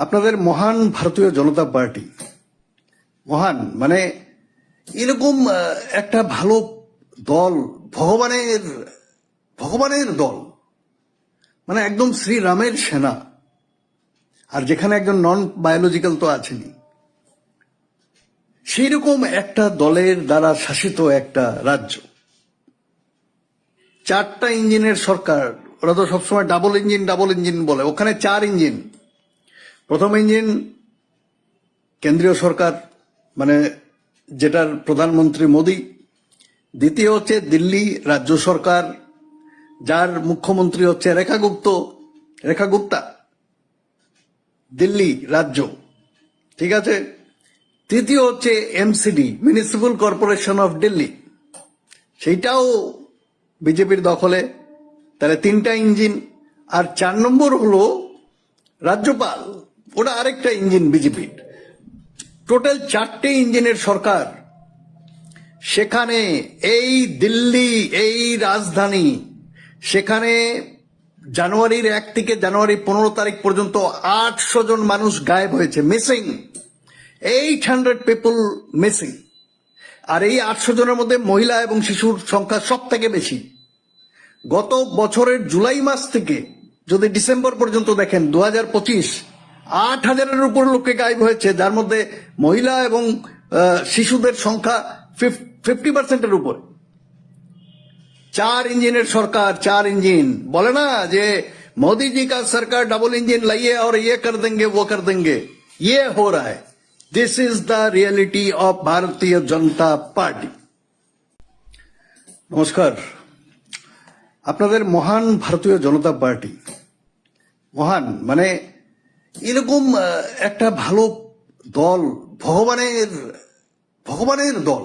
আপনাদের মহান ভারতীয় জনতা পার্টি। মহান মানে এরকম একটা ভালো দল, ভগবানের ভগবানের দল। মানে একদম শ্রীরামের সেনা। আর যেখানে একজন নন বায়োলজিক্যাল তো আছেনই। সেই রকম একটা দলের দ্বারা শাসিত একটা রাজ্য। চারটা ইঞ্জিনের সরকার, ওরা তো সবসময় ডাবল ইঞ্জিন ডাবল ইঞ্জিন বলে। ওখানে চার ইঞ্জিন প্রথম ইঞ্জিন কেন্দ্রীয় সরকার মানে যেটার প্রধানমন্ত্রী মোদী। দ্বিতীয় হচ্ছে দিল্লি রাজ্য সরকার, যার মুখ্যমন্ত্রী হচ্ছে রেখা গুপ্ত। রেখা গুপ্তা, দিল্লি রাজ্য। ঠিক আছে? তৃতীয় হচ্ছে MCD, municipal corporation of Delhi. সেইটাও বিজেপির দখলে। তাহলে তিনটা ইঞ্জিন। আর চার নম্বর হলো রাজ্যপাল। ওটা আরেকটা ইঞ্জিন বিজেপির টোটাল চারটে ইঞ্জিনের সরকার। সেখানে এই দিল্লি, এই রাজধানী, সেখানে জানুয়ারির এক থেকে জানুয়ারি পনেরো তারিখ পর্যন্ত আটশো জন মানুষ গায়েব হয়েছে missing eight hundred people missing আর এই আটশো জনের মধ্যে মহিলা এবং শিশুর সংখ্যা সব থেকে বেশি। গত বছরের জুলাই মাস থেকে, যদি ডিসেম্বর পর্যন্ত দেখেন দু হাজার পঁচিশ আট হাজারের উপর লোককে গায়েব হয়েছে যার মধ্যে মহিলা এবং আহ, শিশুদের সংখ্যা ফিফটি পার্সেন্টের উপর चार इंजिनियर सरकार चार इंजन बोले ना जे मोदी जी का सरकार डबल इंजन लाइए और ये कर देंगे वो कर देंगे ये हो रहा है this is the reality of Bharatiya Janata Party নমস্কার আপনাদের মহান ভারতীয় জনতা পার্টি মহান মানে এরকম একটা ভালো দল, ভগবানের ভগবানের দল।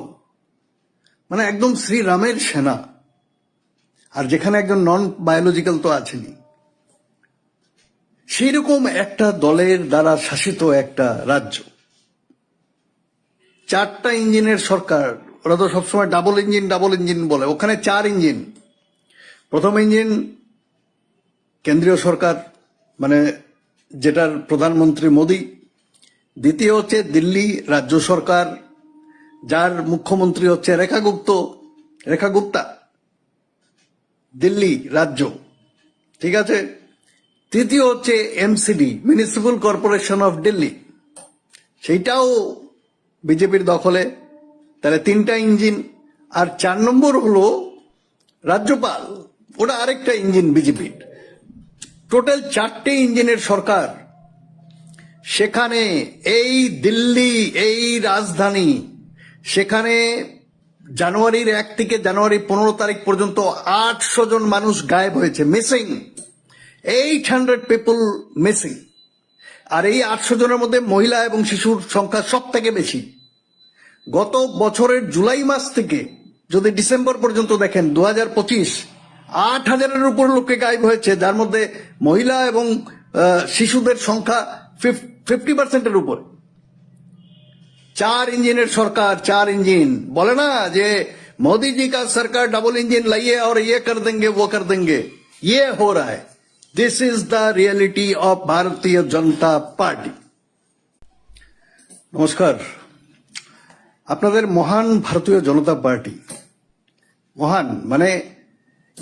মানে একদম শ্রীরামের সেনা। আর যেখানে একজন নন বায়োলজিক্যাল তো আছেনই। সেই রকম একটা দলের দ্বারা শাসিত একটা রাজ্য। চারটা ইঞ্জিনের সরকার, ওরা তো সবসময় ডাবল ইঞ্জিন ডাবল ইঞ্জিন বলে। ওখানে চার ইঞ্জিন প্রথম ইঞ্জিন কেন্দ্রীয় সরকার মানে যেটার প্রধানমন্ত্রী মোদী, দ্বিতীয় হচ্ছে দিল্লি রাজ্য সরকার, যার মুখ্যমন্ত্রী হচ্ছে রেখা গুপ্ত, রেখা গুপ্তা, দিল্লি রাজ্য। ঠিক আছে? তৃতীয় হচ্ছে MCD municipal corporation of Delhi সেইটাও বিজেপির দখলে। তাহলে তিনটা ইঞ্জিন। আর চার নম্বর হলো রাজ্যপাল, ওটা আরেকটা ইঞ্জিন বিজেপির। টোটাল চারটে ইঞ্জিনের সরকার। সেখানে এই দিল্লি, এই রাজধানী, সেখানে জানুয়ারির এক থেকে জানুয়ারি পনেরো তারিখ পর্যন্ত আটশো জন মানুষ গায়েব হয়েছে missing eight hundred people missing আর এই আটশো জনের মধ্যে মহিলা এবং শিশুর সংখ্যা সব থেকে বেশি। গত বছরের জুলাই মাস থেকে, যদি ডিসেম্বর পর্যন্ত দেখেন দু হাজার পঁচিশ আট হাজারের উপর লোককে গায়েব হয়েছে যার মধ্যে মহিলা এবং আহ, শিশুদের সংখ্যা ফিফটি পার্সেন্টের উপর चार इंजीनियर सरकार चार इंजन बोले ना जे मोदी जी का सरकार डबल इंजन लाइए और ये कर देंगे वो कर देंगे ये हो रहा है this is the reality of Bharatiya Janata Party নমস্কার আপনাদের মহান ভারতীয় জনতা পার্টি মহান মানে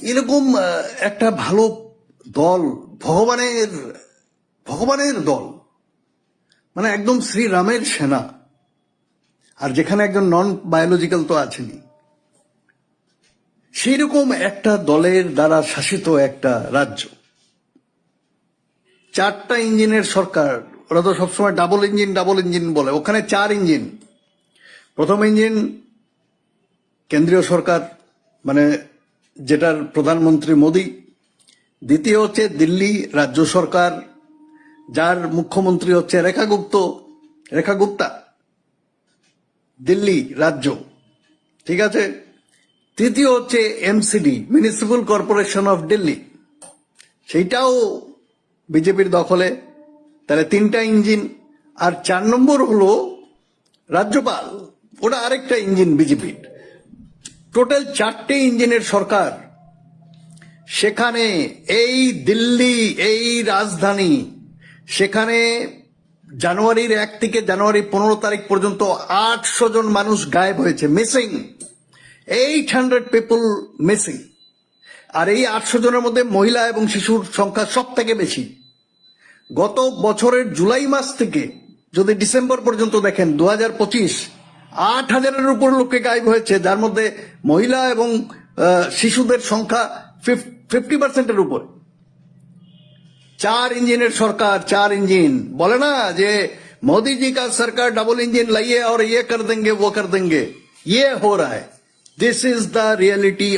এরকম একটা ভালো দল, ভগবানের ভগবানের দল। মানে একদম শ্রীরামের সেনা। আর যেখানে একজন নন বায়োলজিক্যাল তো আছেনই। সেই রকম একটা দলের দ্বারা শাসিত একটা রাজ্য। চারটা ইঞ্জিনের সরকার, ওরা তো সবসময় ডাবল ইঞ্জিন ডাবল ইঞ্জিন বলে। ওখানে চার ইঞ্জিন প্রথম ইঞ্জিন কেন্দ্রীয় সরকার মানে যেটার প্রধানমন্ত্রী মোদী, দ্বিতীয় হচ্ছে দিল্লি রাজ্য সরকার, যার মুখ্যমন্ত্রী হচ্ছে রেখা গুপ্ত, রেখা গুপ্তা, দিল্লি রাজ্য, ঠিক আছে? তৃতীয় হচ্ছে MCD, municipal corporation of Delhi, সেইটাও বিজেপির দখলে। তাহলে তিনটা ইঞ্জিন, আর চার নম্বর হলো রাজ্যপাল, ওটা আরেকটা ইঞ্জিন বিজেপির। টোটাল চারটে ইঞ্জিনের সরকার। সেখানে এই দিল্লি, এই রাজধানী, সেখানে জানুয়ারির এক থেকে জানুয়ারি পনেরো তারিখ পর্যন্ত আটশো জন মানুষ গায়েব হয়েছে missing eight hundred people missing আর এই আটশো জনের মধ্যে মহিলা এবং শিশুর সংখ্যা সব থেকে বেশি। গত বছরের জুলাই মাস থেকে, যদি ডিসেম্বর পর্যন্ত দেখেন দু হাজার পঁচিশ আট হাজারের উপর লোককে গায়েব হয়েছে, যার মধ্যে মহিলা এবং শিশুদের সংখ্যা ফিফটি পার্সেন্টের উপর। চার ইঞ্জিনের সরকার, চার ইঞ্জিন। বলে না যে, মোদীজি जी সরকার ডাবল ইঞ্জিন লাইয়ে लाइए और ये कर देंगे वो कर देंगे ये हो रहा है दिस इज द रियलिटी